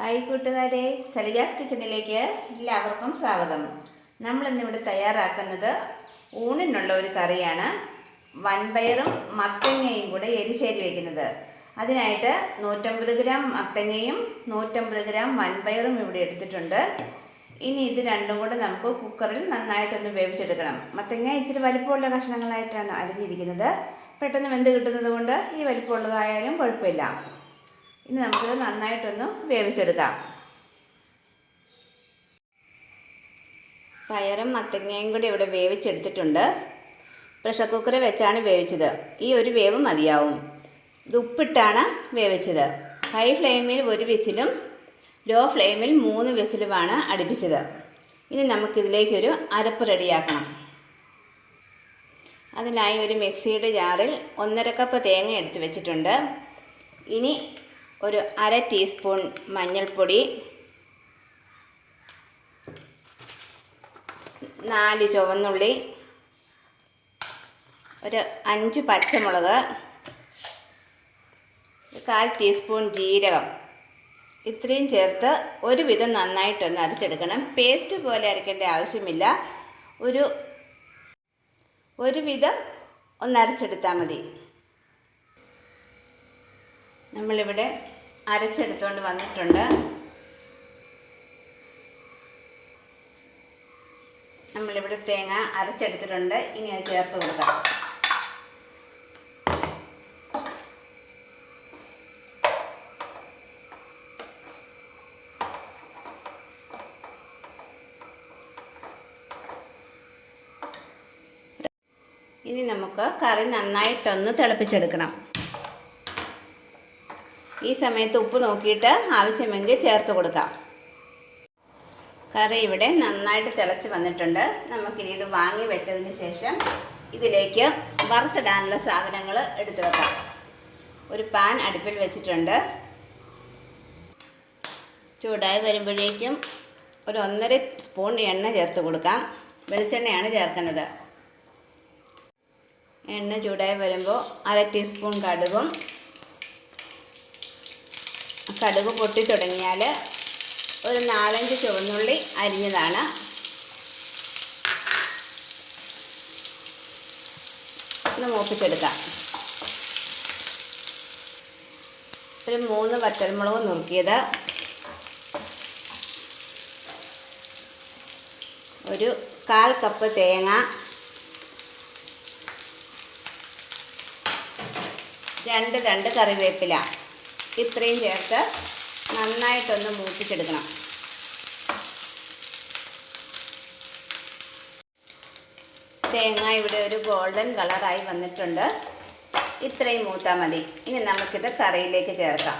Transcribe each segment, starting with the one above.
Hi കൂട്ടുകാരെ സലിജാസ് കിച്ചണിലേക്ക് എല്ലാവർക്കും സ്വാഗതം. നമ്മളിന്നിവിടെ തയ്യാറാക്കുന്നത് ഊണിനുള്ള ഒരു കറിയാണ്. വൻപയറും മത്തങ്ങയും കൂടെ എരിശേരി വയ്ക്കുന്നത് അതിനായിട്ട് നൂറ്റമ്പത് ഗ്രാം മത്തങ്ങയും നൂറ്റമ്പത് ഗ്രാം വൻപയറും ഇവിടെ എടുത്തിട്ടുണ്ട്. ഇനി ഇത് രണ്ടും കൂടെ നമുക്ക് കുക്കറിൽ നന്നായിട്ടൊന്ന് വേവിച്ചെടുക്കണം. മത്തങ്ങ ഇച്ചിരി വലിപ്പമുള്ള കഷ്ണങ്ങളായിട്ടാണ് അരിഞ്ഞിരിക്കുന്നത്. പെട്ടെന്ന് വെന്ത് കിട്ടുന്നത് കൊണ്ട് ഈ വലിപ്പമുള്ളതായാലും കുഴപ്പമില്ല. ഇനി നമുക്കിത് നന്നായിട്ടൊന്ന് വേവിച്ചെടുക്കാം. പയറും മത്തങ്ങയും കൂടി ഇവിടെ വേവിച്ചെടുത്തിട്ടുണ്ട്. പ്രഷർ കുക്കറിൽ വെച്ചാണ് വേവിച്ചത്. ഈ ഒരു വേവ് മതിയാവും. ഇത് ഉപ്പിട്ടാണ് വേവിച്ചത്. ഹൈ ഫ്ലെയിമിൽ ഒരു വിസിലും ലോ ഫ്ലെയിമിൽ മൂന്ന് വിസിലുമാണ് അടുപ്പിച്ചത്. ഇനി നമുക്കിതിലേക്കൊരു അരപ്പ് റെഡിയാക്കണം. അതിനായി ഒരു മിക്സിയുടെ ജാറിൽ ഒന്നര കപ്പ് തേങ്ങ എടുത്ത് വെച്ചിട്ടുണ്ട്. ഇനി ഒരു അര ടീസ്പൂൺ മഞ്ഞൾപ്പൊടി നാല് ചുവന്നുള്ളി ഒരു അഞ്ച് പച്ചമുളക് കാൽ ടീസ്പൂൺ ജീരകം. ഇത്രയും ചേർത്ത് ഒരുവിധം നന്നായിട്ടൊന്ന് അരച്ചെടുക്കണം. പേസ്റ്റ് പോലെ അരക്കേണ്ട ആവശ്യമില്ല. ഒരു ഒരുവിധം ഒന്ന് അരച്ചെടുത്താൽ മതി. നമ്മളിവിടെ അരച്ചെടുത്തുകൊണ്ട് വന്നിട്ടുണ്ട്. നമ്മളിവിടെ തേങ്ങ അരച്ചെടുത്തിട്ടുണ്ട്. ഇനി അത് ചേർത്ത് കൊടുക്കാം. ഇനി നമുക്ക് കറി നന്നായിട്ടൊന്ന് തിളപ്പിച്ചെടുക്കണം. ഈ സമയത്ത് ഉപ്പ് നോക്കിയിട്ട് ആവശ്യമെങ്കിൽ ചേർത്ത് കൊടുക്കാം. കറി ഇവിടെ നന്നായിട്ട് തിളച്ച് വന്നിട്ടുണ്ട്. നമുക്കിനി ഇത് വാങ്ങി വെച്ചതിന് ശേഷം ഇതിലേക്ക് വറുത്തിടാനുള്ള സാധനങ്ങൾ എടുത്തു വെക്കാം. ഒരു പാൻ അടുപ്പിൽ വെച്ചിട്ടുണ്ട്. ചൂടായി വരുമ്പോഴേക്കും ഒരു ഒന്നര സ്പൂൺ എണ്ണ ചേർത്ത് കൊടുക്കാം. വെളിച്ചെണ്ണയാണ് ചേർക്കുന്നത്. എണ്ണ ചൂടായി വരുമ്പോൾ അര ടീസ്പൂൺ കടുകും കടുക് പൊട്ടി തുടങ്ങിയാൽ ഒരു നാലഞ്ച് ചുവന്നുള്ളി അരിഞ്ഞതാണ്. ഒന്ന് മൂപ്പിച്ചെടുക്കാം. ഒരു മൂന്ന് വറ്റൽമുളക് നുറുക്കിയത് ഒരു കാൽ കപ്പ് തേങ്ങ രണ്ട് രണ്ട് കറിവേപ്പില. ഇത്രയും ചേർത്ത് നന്നായിട്ടൊന്ന് മൂപ്പിച്ചെടുക്കണം. തേങ്ങ ഇവിടെ ഒരു ഗോൾഡൻ കളറായി വന്നിട്ടുണ്ട്. ഇത്രയും മൂത്താൽ മതി. ഇനി നമുക്കിത് കറിയിലേക്ക് ചേർക്കാം.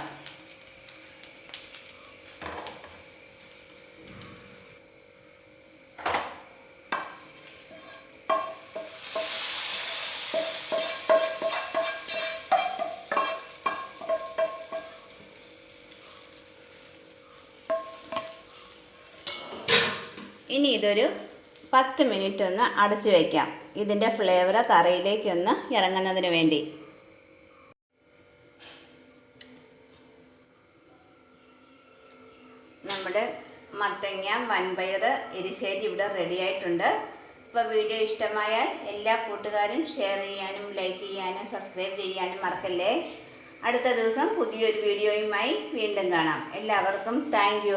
ഇനി ഇതൊരു പത്ത് മിനിറ്റ് ഒന്ന് അടച്ച് വയ്ക്കാം ഇതിന്റെ ഫ്ലേവർ കറിയിലേക്കൊന്ന് ഇറങ്ങുന്നതിന് വേണ്ടി. നമ്മുടെ മത്തങ്ങ വൻപയർ എരിശ്ശേരി ഇവിടെ റെഡി ആയിട്ടുണ്ട്. വീഡിയോ ഇഷ്ടമായാൽ എല്ലാ കൂട്ടുകാരും ഷെയർ ചെയ്യാനും ലൈക്ക് ചെയ്യാനും സബ്സ്ക്രൈബ് ചെയ്യാനും മറക്കല്ലേ? അടുത്ത ദിവസം പുതിയൊരു വീഡിയോയുമായി വീണ്ടും കാണാം. എല്ലാവർക്കും താങ്ക്